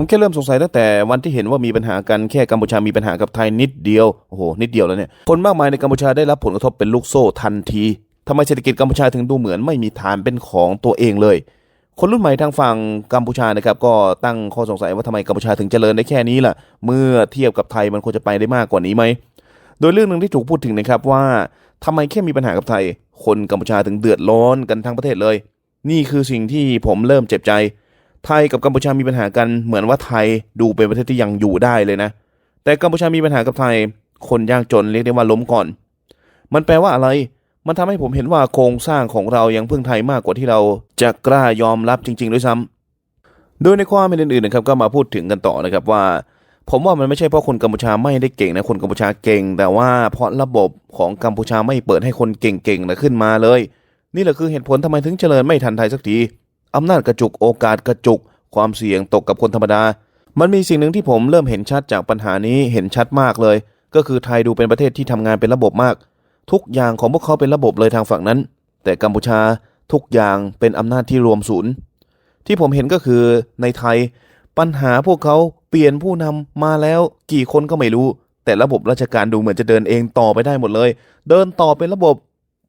ผมแค่เริ่มสงสัยตั้งแต่วันที่เห็นว่ามีปัญหากันแค่กัมพูชามีปัญหากับไทยนิดเดียวโอ้โหนิดเดียวแล้วเนี่ยคนมากมายในกัมพูชาได้รับผลกระทบเป็นลูกโซ่ทันทีทำไมเศรษฐกิจกัมพูชาถึงดูเหมือนไม่มีฐานเป็นของตัวเองเลย คนรุ่นใหม่ทางฝั่งกัมพูชานะครับก็ตั้งข้อสงสัยว่าทำไมกัมพูชาถึงเจริญได้แค่นี้ล่ะ เมื่อเทียบกับไทยมันควรจะไปได้มากกว่านี้ไหมโดยเรื่องหนึ่งที่ถูกพูดถึงนะครับว่าทำไมแค่มีปัญหากับไทย คนกัมพูชาถึงเดือดร้อนกันทั้งประเทศเลย นี่คือสิ่งที่ผมเริ่มเจ็บใจ ไทยกับกัมพูชามีปัญหากันเหมือนว่าไทยดูเป็นประเทศที่ยังอยู่ได้เลยนะ แต่กัมพูชามีปัญหากับไทย คนยากจนเรียกได้ว่าล้มก่อน มันแปลว่าอะไร มันทำให้ผมเห็นว่าโครงสร้างของเรายังพึ่งไทยมากกว่าที่เราจะกล้ายอมรับจริง ๆ ด้วยซ้ำโดยในความเป็นอื่นๆนะครับก็มาพูดถึงกันต่อนะครับว่า ผมว่ามันไม่ใช่เพราะคนกัมพูชาไม่ได้เก่งนะคนกัมพูชาเก่ง แต่ว่าเพราะระบบของกัมพูชาไม่เปิดให้คนเก่งๆนะขึ้นมาเลย นี่แหละคือเหตุผลทำไมถึงเจริญไม่ทันไทยสักที อำนาจกระจุกโอกาสกระจุก ความเสี่ยงตกกับคนธรรมดา มันมีสิ่งหนึ่งที่ผมเริ่มเห็นชัดจากปัญหานี้เห็นชัดมากเลย ก็คือไทยดูเป็นประเทศที่ทำงานเป็นระบบมาก ทุกอย่างของพวกเขาเป็นระบบเลยทางฝั่งนั้น แต่กัมพูชาทุกอย่างเป็นอำนาจที่รวมศูนย์ ที่ผมเห็นก็คือในไทย ปัญหาพวกเขาเปลี่ยนผู้นำมาแล้วกี่คนก็ไม่รู้ แต่ระบบราชการดูเหมือนจะเดินเองต่อไปได้หมดเลย เดินต่อเป็นระบบ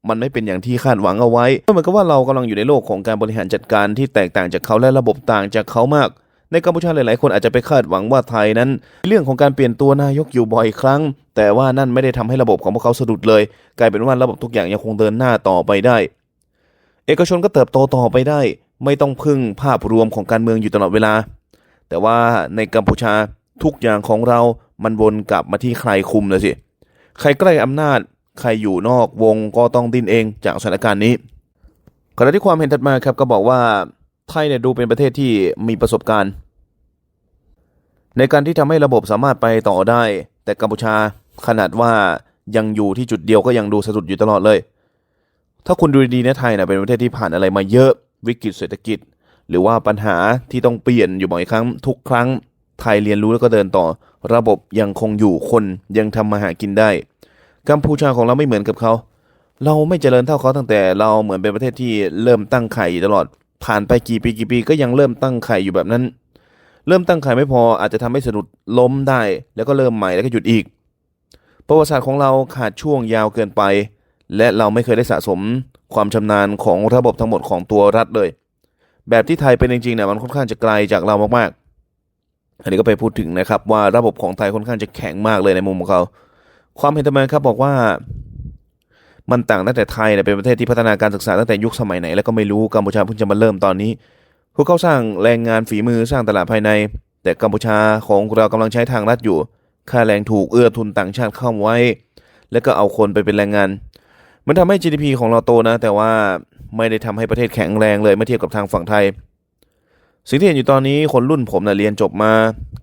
มันไม่เป็นอย่างที่คาดหวังเอาไว้เหมือนกับว่าเรากำลังอยู่ในโลกของการบริหารจัดการที่แตกต่างจากเขาและระบบต่างจากเขามาก ในกัมพูชาหลาย ๆ คนอาจจะไปคาดหวังว่าไทยนั้น เรื่องของการเปลี่ยนตัวนายกอยู่บ่อยครั้ง แต่ว่านั่นไม่ได้ทำให้ระบบของพวกเขาสะดุดเลย กลายเป็นว่าระบบทุกอย่างยังคงเดินหน้าต่อไปได้ เอกชนก็เติบโตต่อไปได้ ไม่ต้องพึ่งภาพรวมของการเมืองอยู่ตลอดเวลา แต่ว่าในกัมพูชาทุกอย่างของเรามันวนกลับมาที่ใครคุมเลยสิใครใกล้อำนาจ ใครอยู่นอกวงก็ต้องดิ้นเองจากสถานการณ์นี้ขณะที่ความเห็นถัดมาครับก็บอกว่าไทยเนี่ยดูเป็นประเทศที่มีประสบการณ์ ในการที่ทำให้ระบบสามารถไปต่อได้ แต่กัมพูชาขนาดว่ายังอยู่ที่จุดเดียวก็ยังดูสะดุดอยู่ตลอดเลย ถ้าคุณดูดีนะไทยนะเป็นประเทศที่ผ่านอะไรมาเยอะวิกฤตเศรษฐกิจ หรือว่าปัญหาที่ต้องเปลี่ยนอยู่บ่อยครั้ง ทุกครั้งไทยเรียนรู้แล้วก็เดินต่อ ระบบยังคงอยู่คนยังทำมาหากินได้ กัมพูชาของเราไม่เหมือนกับเขา เราไม่เจริญเท่าเขาตั้งแต่เราเหมือนเป็นประเทศที่เริ่มตั้งไข่อยู่ตลอด ผ่านไปกี่ปีกี่ปีก็ยังเริ่มตั้งไข่อยู่แบบนั้น เริ่มตั้งไข่ไม่พออาจจะทำให้สะดุดล้มได้ แล้วก็เริ่มใหม่แล้วก็หยุดอีก ประวัติศาสตร์ของเราขาดช่วงยาวเกินไป และเราไม่เคยได้สะสมความชำนาญของระบบทั้งหมดของตัวรัฐเลย แบบที่ไทยเป็นจริงๆเนี่ยมันค่อนข้างจะไกลจากเรามากๆอันนี้ก็ไปพูดถึงนะครับว่าระบบของไทยค่อนข้างจะแข็งมากเลยในมุมของเขา ความเห็นทำไมครับบอกว่ามันต่างตั้งแต่ไทยเนี่ยเป็นประเทศที่พัฒนาการศึกษาตั้งแต่ยุคสมัยไหนแล้วก็ไม่รู้กัมพูชาเพิ่งจะมาเริ่มตอนนี้ พวกเขาสร้างแรงงานฝีมือสร้างตลาดภายใน แต่กัมพูชาของเรากำลังใช้ทางลัดอยู่ ค่าแรงถูกเอื้อทุนต่างชาติเข้าไว้ แล้วก็เอาคนไปเป็นแรงงาน มันทำให้ GDP ของเราโตนะ แต่ว่าไม่ได้ทำให้ประเทศแข็งแรงเลยเมื่อเทียบกับทางฝั่งไทย สิ่งที่เห็นอยู่ตอนนี้คนรุ่นผมนะเรียนจบมา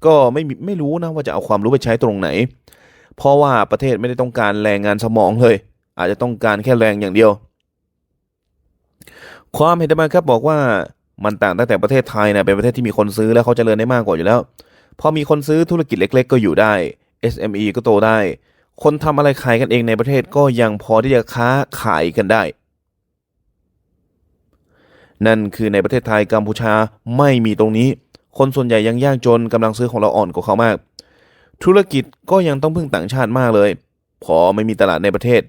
ก็ไม่ไม่รู้นะว่าจะเอาความรู้ไปใช้ตรงไหน เพราะว่าประเทศไม่ได้ต้องการแรงงานสมองเลย อาจจะต้องการแค่แรงอย่างเดียว ความเห็นมาครับบอกว่ามันต่างตั้งแต่ประเทศไทยนะเป็นประเทศที่มีคนซื้อแล้วเขาเจริญได้มากกว่าอยู่แล้วพอมีคนซื้อธุรกิจเล็ก ๆ ก็อยู่ได้ SME ก็โตได้ คนทำอะไรขายกันเองในประเทศก็ยังพอที่จะค้าขายกันได้ นั่นคือในประเทศไทยกัมพูชาไม่มีตรงนี้ คนส่วนใหญ่ยังยากจนกำลังซื้อของเราอ่อนกว่าเขามาก ธุรกิจก็ยังต้องพึ่งต่างชาติมากเลย พอไม่มีตลาดในประเทศ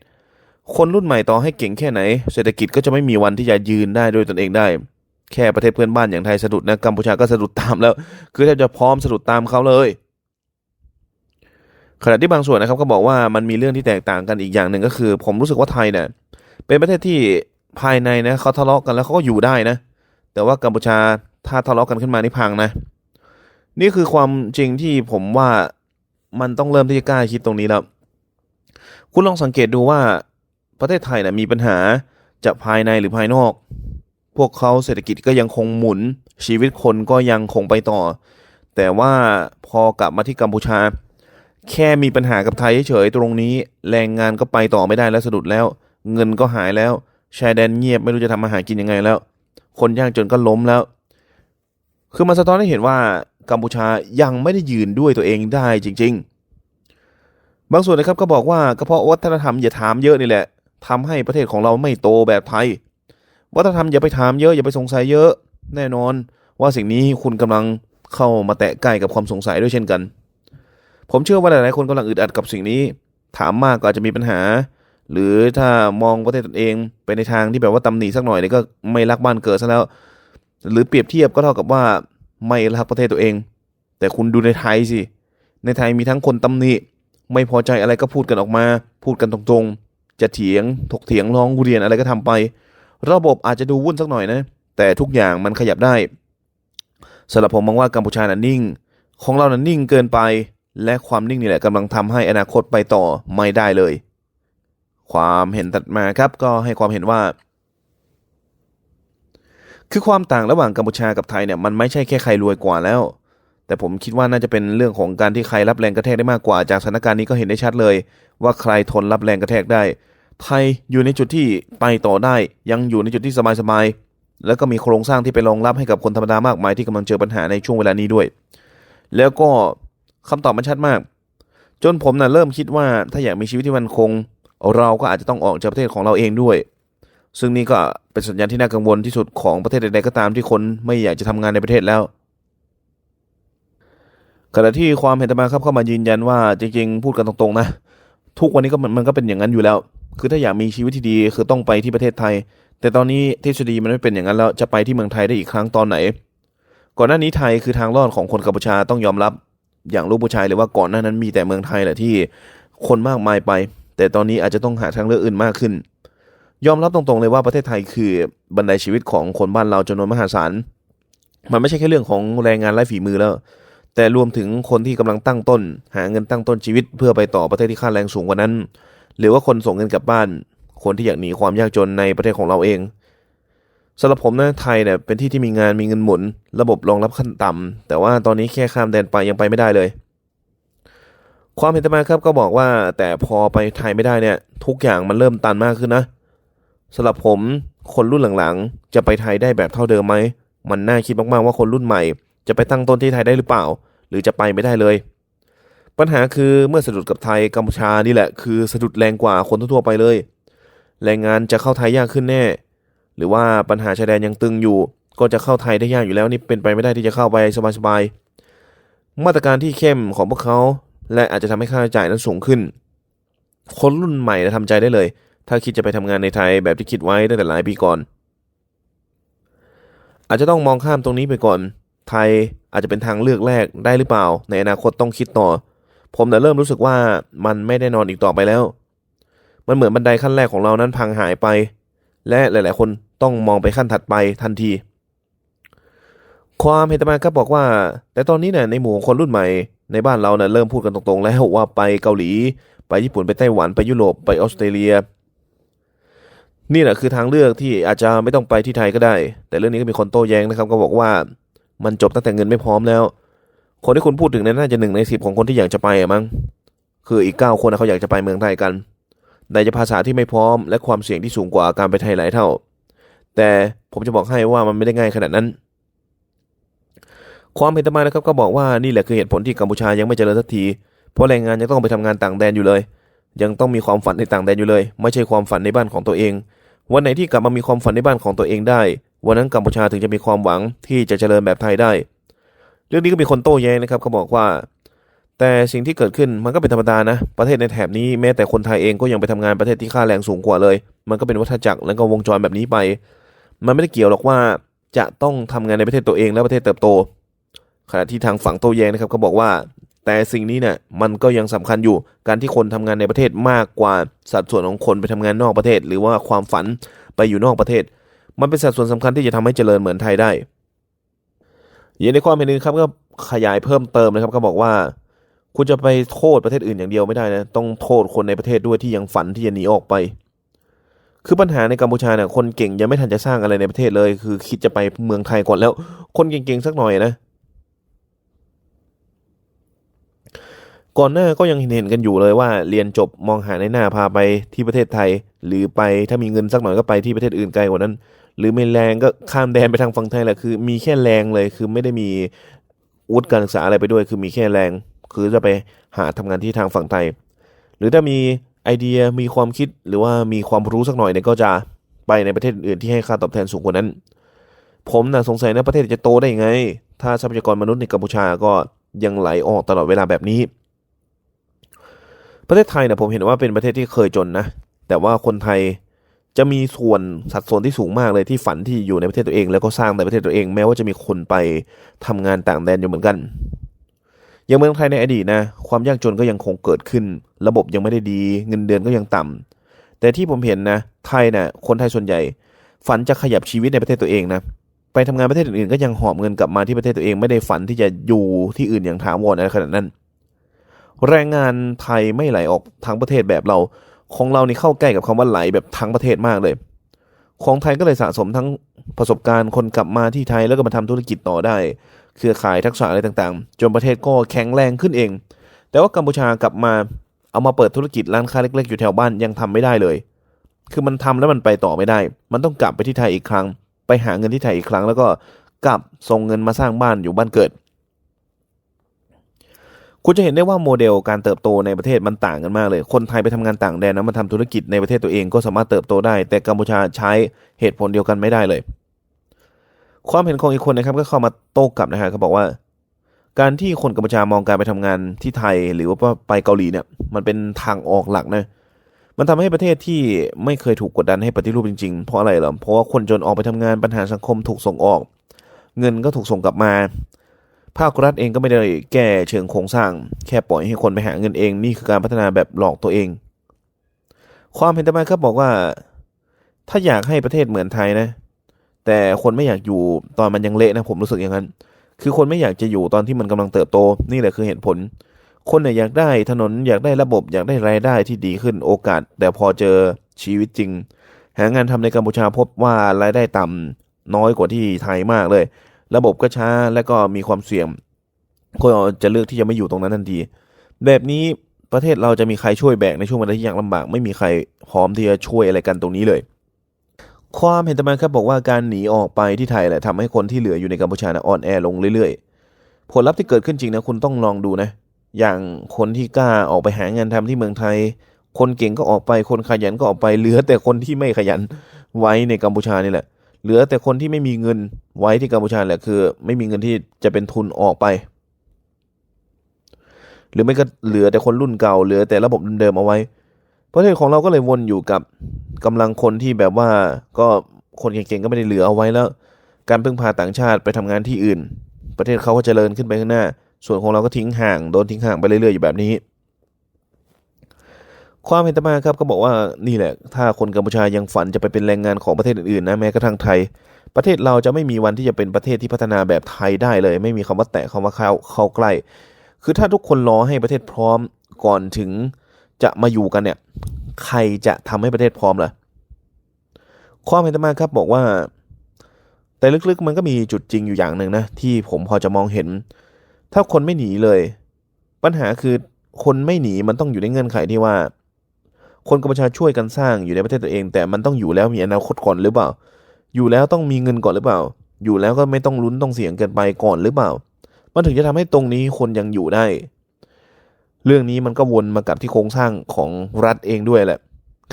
คนรุ่นใหม่ต่อให้เก่งแค่ไหน เศรษฐกิจก็จะไม่มีวันที่จะยืนได้ด้วยตนเองได้ แค่ประเทศเพื่อนบ้านอย่างไทยสะดุดนะกัมพูชาก็สะดุดตามแล้ว คือแทบจะพร้อมสะดุดตามเขาเลยขณะที่บางส่วนนะครับก็บอกว่ามันมีเรื่องที่แตกต่างกันอีกอย่างหนึ่งก็คือ ผมรู้สึกว่าไทยเนี่ยเป็นประเทศที่ภายในนะเขาทะเลาะกันแล้วเขาก็อยู่ได้นะ แต่ว่ากัมพูชาถ้าทะเลาะกันขึ้นมานี่พังนะ นี่คือความจริงที่ผมว่า มันต้องเริ่มที่จะกล้าคิดตรงนี้แล้ว คุณลองสังเกตดูว่าประเทศไทยนะมีปัญหาจะภายในหรือภายนอก พวกเขาเศรษฐกิจก็ยังคงหมุน ชีวิตคนก็ยังคงไปต่อ แต่ว่าพอกลับมาที่กัมพูชา แค่มีปัญหากับไทยเฉยๆตรงนี้ แรงงานก็ไปต่อไม่ได้แล้วสะดุดแล้ว เงินก็หายแล้วชายแดนเงียบไม่รู้จะทำมาหากินยังไงแล้ว คนยากจนก็ล้มแล้ว คือมันสะท้อนให้เห็นว่า กัมพูชายังไม่ได้ยืนด้วยตัวเองได้จริง ๆ บางส่วนนะครับก็บอกว่าก็เพราะวัฒนธรรมอย่าถามเยอะนี่แหละทำให้ประเทศของเราไม่โตแบบไทย วัฒนธรรมอย่าไปถามเยอะอย่าไปสงสัยเยอะ แน่นอนว่าสิ่งนี้คุณกำลังเข้ามาแตะใกล้กับความสงสัยด้วยเช่นกัน ผมเชื่อว่าหลายๆคนกำลังอึดอัดกับสิ่งนี้ ถามมากก็อาจจะมีปัญหา หรือถ้ามองประเทศตนเองไปในทางที่แบบว่าตำหนิสักหน่อยเนี่ยก็ไม่รักบ้านเกิดซะแล้ว หรือเปรียบเทียบก็เท่ากับว่า ไม่รักประเทศตัวเอง แต่คุณดูในไทยสิ ในไทยมีทั้งคนตำหนิ ไม่พอใจอะไรก็พูดกันออกมา พูดกันตรงๆ จะเถียง ถกเถียงร้องเรียนอะไรก็ทำไป ระบบอาจจะดูวุ่นสักหน่อยนะ แต่ทุกอย่างมันขยับได้สำหรับผมมองว่ากัมพูชานั้นนิ่ง ของเรานั้นนิ่งเกินไป และความนิ่งนี่แหละกำลังทำให้อนาคตไปต่อไม่ได้เลย ความเห็นตัดมาครับก็ให้ความเห็นว่า คือความต่างระหว่างกัมพูชากับไทยเนี่ยมันไม่ใช่แค่ใครรวยกว่าแล้ว แต่ผมคิดว่าน่าจะเป็นเรื่องของการที่ใครรับแรงกระแทกได้มากกว่า จากสถานการณ์นี้ก็เห็นได้ชัดเลย ว่าใครทนรับแรงกระแทกได้ ไทยอยู่ในจุดที่ไปต่อได้ ยังอยู่ในจุดที่สบายๆแล้วก็มีโครงสร้างที่ไปรองรับให้กับคนธรรมดามากมายที่กำลังเจอปัญหาในช่วงเวลานี้ด้วย แล้วก็คำตอบมันชัดมาก จนผมน่ะเริ่มคิดว่าถ้าอยากมีชีวิตที่มั่นคง เราก็อาจจะต้องออกจากประเทศของเราเองด้วย ซึ่งนี่ก็เป็นสัญญาณที่น่ากังวลที่สุดของประเทศใดๆก็ตามที่คนไม่อยากจะทำงานในประเทศแล้วขณะที่ความเห็นต่อมาครับเข้ามายืนยันว่าจริงๆ พูดกันตรงๆนะทุกวันนี้ก็มันมันก็เป็นอย่างนั้นอยู่แล้ว คือถ้าอยากมีชีวิตที่ดีคือต้องไปที่ประเทศไทย แต่ตอนนี้ทฤษฎีมันไม่เป็นอย่างนั้นแล้วจะไปที่เมืองไทยได้อีกครั้งตอนไหน ก่อนหน้านี้ไทยคือทางรอดของคนกัมพูชาต้องยอมรับ อย่างลูกผู้ชายเลยว่าก่อนหน้านั้นมีแต่เมืองไทยแหละที่คนมากมายไป แต่ตอนนี้อาจจะต้องหาทางเลือกอื่นมากขึ้น ยอมรับตรงๆเลยว่าประเทศไทยคือบันไดชีวิตของคนบ้านเราจำนวนมหาศาล มันไม่ใช่แค่เรื่องของแรงงานไร้ฝีมือแล้ว แต่รวมถึงคนที่กำลังตั้งต้น หาเงินตั้งต้นชีวิต เพื่อไปต่อประเทศที่ค่าแรงสูงกว่านั้น หรือว่าคนส่งเงินกลับบ้าน คนที่อยากหนีความยากจนในประเทศของเราเองสำหรับผมนะไทยเนี่ยเป็นที่ที่มีงานมีเงินหมุน ระบบรองรับขั้นต่ำแต่ว่าตอนนี้แค่ข้ามแดนไปยังไปไม่ได้เลย ความเห็นต่อมาครับก็บอกว่าแต่พอไปไทยไม่ได้เนี่ย ทุกอย่างมันเริ่มตันมากขึ้นนะ สำหรับผมคนรุ่นหลังๆ จะไปไทยได้แบบเท่าเดิมไหม มันน่าคิดมากๆว่าคนรุ่นใหม่ จะไปตั้งต้นที่ไทยได้หรือเปล่า หรือจะไปไม่ได้เลย ปัญหาคือเมื่อสะดุดกับไทยกัมพูชานี่แหละคือสะดุดแรงกว่าคนทั่วไปเลย แรงงานจะเข้าไทยยากขึ้นแน่ หรือว่าปัญหาชายแดนยังตึงอยู่ ก็จะเข้าไทยได้ยากอยู่แล้วนี่เป็นไปไม่ได้ที่จะเข้าไปสบายๆมาตรการที่เข้มของพวกเขา และอาจจะทำให้ค่าใช้จ่ายนั้นสูงขึ้น คนรุ่นใหม่จะทำใจได้เลย ถ้าคิดจะไปทำงานในไทยแบบที่คิดไว้ตั้งแต่หลายปีก่อน อาจจะต้องมองข้ามตรงนี้ไปก่อน ไทยอาจจะเป็นทางเลือกแรกได้หรือเปล่า ในอนาคตต้องคิดต่อ ผมแต่เริ่มรู้สึกว่ามันไม่ได้นอนอีกต่อไปแล้ว มันเหมือนบันไดขั้นแรกของเรานั้นพังหายไป และหลาย ๆ คนต้องมองไปขั้นถัดไปทันที ความเห็นตมาก็บอกว่า แต่ตอนนี้เนี่ยในหมู่ของคนรุ่นใหม่ในบ้านเราเนี่ยเริ่มพูดกันตรง ๆ แล้วว่าไปเกาหลี ไปญี่ปุ่นไปไต้หวันไปยุโรปไปออสเตรเลีย นี่แหละคือทางเลือกที่อาจจะไม่ต้องไปที่ไทยก็ได้ แต่เรื่องนี้ก็มีคนโต้แย้งนะครับ ก็บอกว่ามันจบตั้งแต่เงินไม่พร้อมแล้ว คนที่คุณพูดถึงนี่ยน่าจะหนึ่งในสิบของคนที่อยากจะไปอะมั้งคืออีกเก้าคนเขาอยากจะไปเมืองไทยกันแต่จะภาษาที่ไม่พร้อม และความเสี่ยงที่สูงกว่าการไปไทยหลายเท่า แต่ผมจะบอกให้ว่ามันไม่ได้ง่ายขนาดนั้น ความเห็นตมานะครับก็บอกว่านี่แหละคือเหตุผลที่กัมพูชายังไม่เจริญสักที เพราะแรงงานยังต้องไปทำงานต่างแดนอยู่เลย ยังต้องมีความฝันในต่างแดนอยู่เลย ไม่ใช่ความฝันในบ้านของตัวเอง วันไหนที่กลับมามีความฝันในบ้านของตัวเองได้ วันนั้นกัมพูชาถึงจะมีความหวังที่จะเจริญแบบไทยได้ เรื่องนี้ก็มีคนโต้แย้งนะครับเขาบอกว่า แต่สิ่งที่เกิดขึ้นมันก็เป็นธรรมดานะ ประเทศในแถบนี้แม้แต่คนไทยเองก็ยังไปทำงานประเทศที่ค่าแรงสูงกว่าเลย มันก็เป็นวัฏจักรและก็วงจรแบบนี้ไป มันไม่ได้เกี่ยวหรอกว่าจะต้องทำงานในประเทศตัวเองและประเทศเติบโต ขณะที่ทางฝั่งโต้แย้งนะครับก็บอกว่า แต่สิ่งนี้เนี่ยมันก็ยังสำคัญอยู่ การที่คนทำงานในประเทศมากกว่าสัดส่วนของคนไปทำงานนอกประเทศ หรือว่าความฝันไปอยู่นอกประเทศ มันเป็นสัดส่วนสำคัญที่จะทำให้เจริญเหมือนไทยได้ย่างในความเห็นนึงครับก็ขยายเพิ่มเติมนะครับก็บอกว่า คุณจะไปโทษประเทศอื่นอย่างเดียวไม่ได้นะต้องโทษคนในประเทศด้วยที่ยังฝันที่จะหนีออกไป คือปัญหาในกัมพูชาเนี่ยคนเก่งยังไม่ทันจะสร้างอะไรในประเทศเลย คือคิดจะไปเมืองไทยก่อนแล้ว คนเก่งๆสักหน่อยนะ ก่อนหน้าก็ยังเห็นกันอยู่เลยว่าเรียนจบมองหาในหน้าพาไปที่ประเทศไทย หรือไปถ้ามีเงินสักหน่อยก็ไปที่ประเทศอื่นไกลกว่านั้น หรือไม่แรงก็ข้ามแดนไปทางฝั่งไทยแหละคือ มีแค่แรงเลยคือไม่ได้มีวุฒิการศึกษาอะไรไปด้วย คือมีแค่แรง คือจะไปหาทำงานที่ทางฝั่งไทย หรือถ้ามีไอเดียมีความคิดหรือว่ามีความรู้สักหน่อยเนี่ยก็จะไปในประเทศอื่นที่ให้ค่าตอบแทนสูงกว่านั้น ผมน่ะสงสัยนะประเทศจะโตได้ยังไง ถ้าทรัพยากรมนุษย์ในกัมพูชาก็ยังไหลออกตลอดเวลาแบบนี้ ประเทศไทยเนะผมเห็นว่าเป็นประเทศที่เคยจนนะ แต่ว่าคนไทยจะมีส่วนสัดส่วนที่สูงมากเลยที่ฝันที่อยู่ในประเทศตัวเอง แล้วก็สร้างในประเทศตัวเอง แม้ว่าจะมีคนไปทำงานต่างแดนอยู่เหมือนกันอย่างเมืองไทยในอดีตนะ ความยากจนก็ยังคงเกิดขึ้น ระบบยังไม่ได้ดี เงินเดือนก็ยังต่ำแต่ที่ผมเห็นนะไทยนะคนไทยส่วนใหญ่ ฝันจะขยับชีวิตในประเทศตัวเองนะไปทำงานประเทศอื่นๆก็ยังหอบเงินกลับมาที่ประเทศตัวเองไม่ได้ฝันที่จะอยู่ที่อื่นอย่างถาวรอะไรขนาดนั้น แรงงานไทยไม่ไหลออกทั้งประเทศแบบเราของเรานี่เข้าใกล้กับคำว่าไหลแบบทั้งประเทศมากเลย ของไทยก็เลยสะสมทั้งประสบการณ์คนกลับมาที่ไทยแล้วก็มาทำธุรกิจต่อได้ เครือข่ายทักษะอะไรต่างๆ จนประเทศก็แข็งแรงขึ้นเอง แต่ว่ากัมพูชากลับมาเอามาเปิดธุรกิจร้านค้าเล็กๆ อยู่แถวบ้านยังทำไม่ได้เลย คือมันทำแล้วมันไปต่อไม่ได้ มันต้องกลับไปที่ไทยอีกครั้ง ไปหาเงินที่ไทยอีกครั้ง แล้วก็กลับส่งเงินมาสร้างบ้านอยู่บ้านเกิด คุณจะเห็นได้ว่าโมเดลการเติบโตในประเทศมันต่างกันมากเลย คนไทยไปทำงานต่างแดนนะมาทำธุรกิจในประเทศตัวเองก็สามารถเติบโตได้ แต่กัมพูชาใช้เหตุผลเดียวกันไม่ได้เลย ความเห็นของอีกคนนะครับก็เข้ามาโต้กลับนะฮะเขาบอกว่า การที่คนกัมพูชามองการไปทำงานที่ไทยหรือว่าไปเกาหลีเนี่ย มันเป็นทางออกหลักนะมันทำให้ประเทศที่ไม่เคยถูกกดดันให้ปฏิรูปจริงๆ เพราะอะไรหรอ เพราะว่าคนจนออกไปทำงานปัญหาสังคมถูกส่งออก เงินก็ถูกส่งกลับมา ภาครัฐเองก็ไม่ได้แก้เชิงโครงสร้าง แค่ปล่อยให้คนไปหาเงินเอง นี่คือการพัฒนาแบบหลอกตัวเอง ความเห็นต่อมาครับบอกว่า ถ้าอยากให้ประเทศเหมือนไทยนะ แต่คนไม่อยากอยู่ตอนมันยังเละนะผมรู้สึกอย่างนั้น คือคนไม่อยากจะอยู่ตอนที่มันกำลังเติบโต นี่แหละคือเหตุผล คนเนี่ยอยากได้ถนนอยากได้ระบบ อยากได้รายได้ที่ดีขึ้นโอกาส แต่พอเจอชีวิตจริง หางานทำในกัมพูชาพบว่ารายได้ต่ำน้อยกว่าที่ไทยมากเลย ระบบก็ช้าและก็มีความเสี่ยงก็จะเลือกที่จะไม่อยู่ตรงนั้นทันที แบบนี้ประเทศเราจะมีใครช่วยแบกในช่วงเวลาที่ยากลำบาก ไม่มีใครพร้อมที่จะช่วยอะไรกันตรงนี้เลย ความเห็นต่อมาครับบอกว่าการหนีออกไปที่ไทยแหละทำให้คนที่เหลืออยู่ในกัมพูชานะอ่อนแอลงเรื่อยๆ ผลลัพธ์ที่เกิดขึ้นจริงนะคุณต้องลองดูนะ อย่างคนที่กล้าออกไปหางานทำที่เมืองไทย คนเก่งก็ออกไปคนขยันก็ออกไปเหลือแต่คนที่ไม่ขยันไว้ในกัมพูชานี่แหละ เหลือแต่คนที่ไม่มีเงินไว้ที่กัมพูชาแหละคือ ไม่มีเงินที่จะเป็นทุนออกไป หรือไม่ก็เหลือแต่คนรุ่นเก่าเหลือแต่ระบบเดิมๆเอาไว้ ประเทศของเราก็เลยวนอยู่กับกำลังคนที่แบบว่าก็คนเก่งๆก็ไม่ได้เหลือเอาไว้แล้ว การพึ่งพาต่างชาติไปทำงานที่อื่น ประเทศเขาก็เจริญขึ้นไปข้างหน้า ส่วนของเราก็ทิ้งห่างโดนทิ้งห่างไปเรื่อยๆอยู่แบบนี้ ความเห็นต่อมาครับก็บอกว่านี่แหละ ถ้าคนกัมพูชายังฝันจะไปเป็นแรงงานของประเทศอื่นๆนะแม้กระทั่งไทย ประเทศเราจะไม่มีวันที่จะเป็นประเทศที่พัฒนาแบบไทยได้เลย ไม่มีคำว่าแตะคำว่าเข้าเข้าใกล้ คือถ้าทุกคนรอให้ประเทศพร้อมก่อนถึงจะมาอยู่กันเนี่ยใครจะทำให้ประเทศพร้อมล่ะความเห็นต่อมาครับบอกว่า แต่ลึกๆมันก็มีจุดจริงอยู่อย่างหนึ่งนะที่ผมพอจะมองเห็น ถ้าคนไม่หนีเลย ปัญหาคือคนไม่หนีมันต้องอยู่ในเงื่อนไขที่ว่า คนกัมพูชาช่วยกันสร้างอยู่ในประเทศตัวเอง แต่มันต้องอยู่แล้วมีอนาคตก่อนหรือเปล่า อยู่แล้วต้องมีเงินก่อนหรือเปล่า อยู่แล้วก็ไม่ต้องลุ้นต้องเสี่ยงเกินไปก่อนหรือเปล่า มันถึงจะทำให้ตรงนี้คนยังอยู่ได้ เรื่องนี้มันก็วนมากับที่โครงสร้างของรัฐเองด้วยแหละ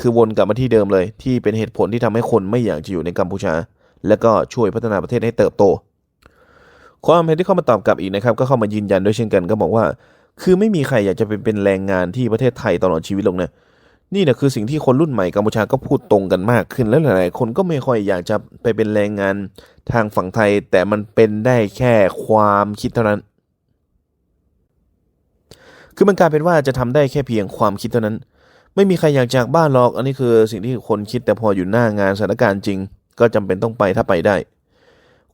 คือวนกลับมาที่เดิมเลย ที่เป็นเหตุผลที่ทำให้คนไม่อยากจะอยู่ในกัมพูชา และก็ช่วยพัฒนาประเทศให้เติบโต ความเห็นที่เข้ามาตอบกลับอีกนะครับ ก็เข้ามายืนยันด้วยเช่นกันก็บอกว่า คือไม่มีใครอยากจะไปเป็นแรงงานที่ประเทศไทยตลอดชีวิตลงนะ นี่นะคือสิ่งที่คนรุ่นใหม่กัมพูชาก็พูดตรงกันมากขึ้น แล้วหลาย ๆ คนก็ไม่ค่อยอยากจะไปเป็นแรงงานทางฝั่งไทย แต่มันเป็นได้แค่ความคิดเท่านั้น คือมันกลายเป็นว่าจะทำได้แค่เพียงความคิดเท่านั้น ไม่มีใครอยากจากบ้านหรอก อันนี้คือสิ่งที่คนคิดแต่พออยู่หน้างานสถานการณ์จริง ก็จำเป็นต้องไปถ้าไปได้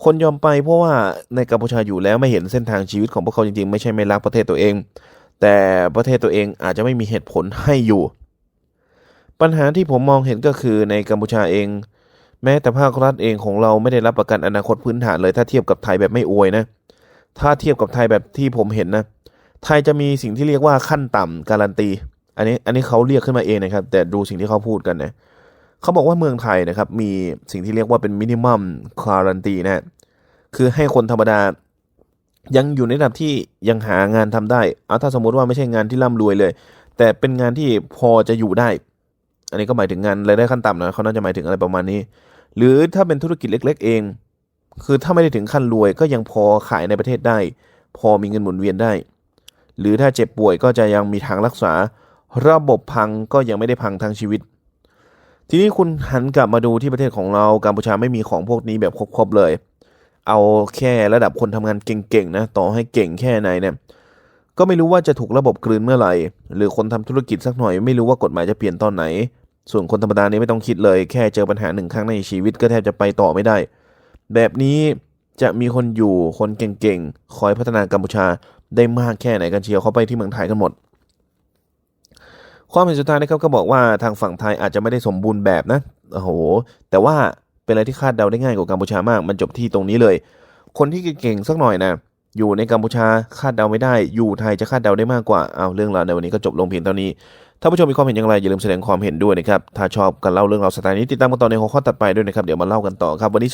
คนยอมไปเพราะว่าในกัมพูชาอยู่แล้วไม่เห็นเส้นทางชีวิตของพวกเขาจริง ๆ ไม่ใช่ไม่รักประเทศตัวเอง แต่ประเทศตัวเองอาจจะไม่มีเหตุผลให้อยู่ ปัญหาที่ผมมองเห็นก็คือในกัมพูชาเอง แม้แต่ภาครัฐเองของเราไม่ได้รับประกันอนาคตพื้นฐานเลยถ้าเทียบกับไทยแบบไม่อวยนะ ถ้าเทียบกับไทยแบบที่ผมเห็นนะ ไทยจะมีสิ่งที่เรียกว่าขั้นต่ำการันตี อันนี้อันนี้เขาเรียกขึ้นมาเองนะครับ แต่ดูสิ่งที่เขาพูดกันนะเขาบอกว่าเมืองไทยนะครับมีสิ่งที่เรียกว่าเป็นมินิมัมการันตีนะคือให้คนธรรมดายังอยู่ในระดับที่ยังหางานทำได้ เอาถ้าสมมติว่าไม่ใช่งานที่ร่ำรวยเลย แต่เป็นงานที่พอจะอยู่ได้ อันนี้ก็หมายถึงงานรายได้ขั้นต่ำนะเขาน่าจะหมายถึงอะไรประมาณนี้ หรือถ้าเป็นธุรกิจเล็ก ๆ เอง คือถ้าไม่ได้ถึงขั้นรวยก็ยังพอขายในประเทศได้ พอมีเงินหมุนเวียนได้ หรือถ้าเจ็บป่วยก็จะยังมีทางรักษา ระบบพังก็ยังไม่ได้พังทั้งชีวิต ทีนี้คุณหันกลับมาดูที่ประเทศของเรากัมพูชาไม่มีของพวกนี้แบบครบๆเลย เอาแค่ระดับคนทำงานเก่งๆนะต่อให้เก่งแค่ไหนเนี่ยก็ไม่รู้ว่าจะถูกระบบกลืนเมื่อไหร่ หรือคนทำธุรกิจสักหน่อย ไม่รู้ว่ากฎหมายจะเปลี่ยนตอนไหน ส่วนคนธรรมดานี่ไม่ต้องคิดเลย แค่เจอปัญหาหนึ่งครั้งในชีวิตก็แทบจะไปต่อไม่ได้ แบบนี้จะมีคนอยู่คนเก่งๆ คอยพัฒนากัมพูชาได้มากแค่ไหนกันเชียวเขาไปที่เมืองไทยกันหมด ความเห็นสุดท้ายนะครับก็บอกว่าทางฝั่งไทยอาจจะไม่ได้สมบูรณ์แบบนะโอ้โห แต่ว่าเป็นอะไรที่คาดเดาได้ง่ายกว่ากัมพูชามาก มันจบที่ตรงนี้เลย คนที่เก่งๆสักหน่อยนะอยู่ในกัมพูชาคาดเดาไม่ได้ อยู่ไทยจะคาดเดาได้มากกว่าเอาเรื่องราวในวันนี้ก็จบลงเพียงเท่านี้ ถ้าผู้ชมมีความเห็นอย่างไรอย่าลืมแสดงความเห็นด้วยนะครับ ถ้าชอบการเล่าเรื่องราวสไตล์นี้ติดตามกันต่อในหัวข้อถัดไปด้วยนะครับ เดี๋ยวมาเล่ากันต่อครับวันนี้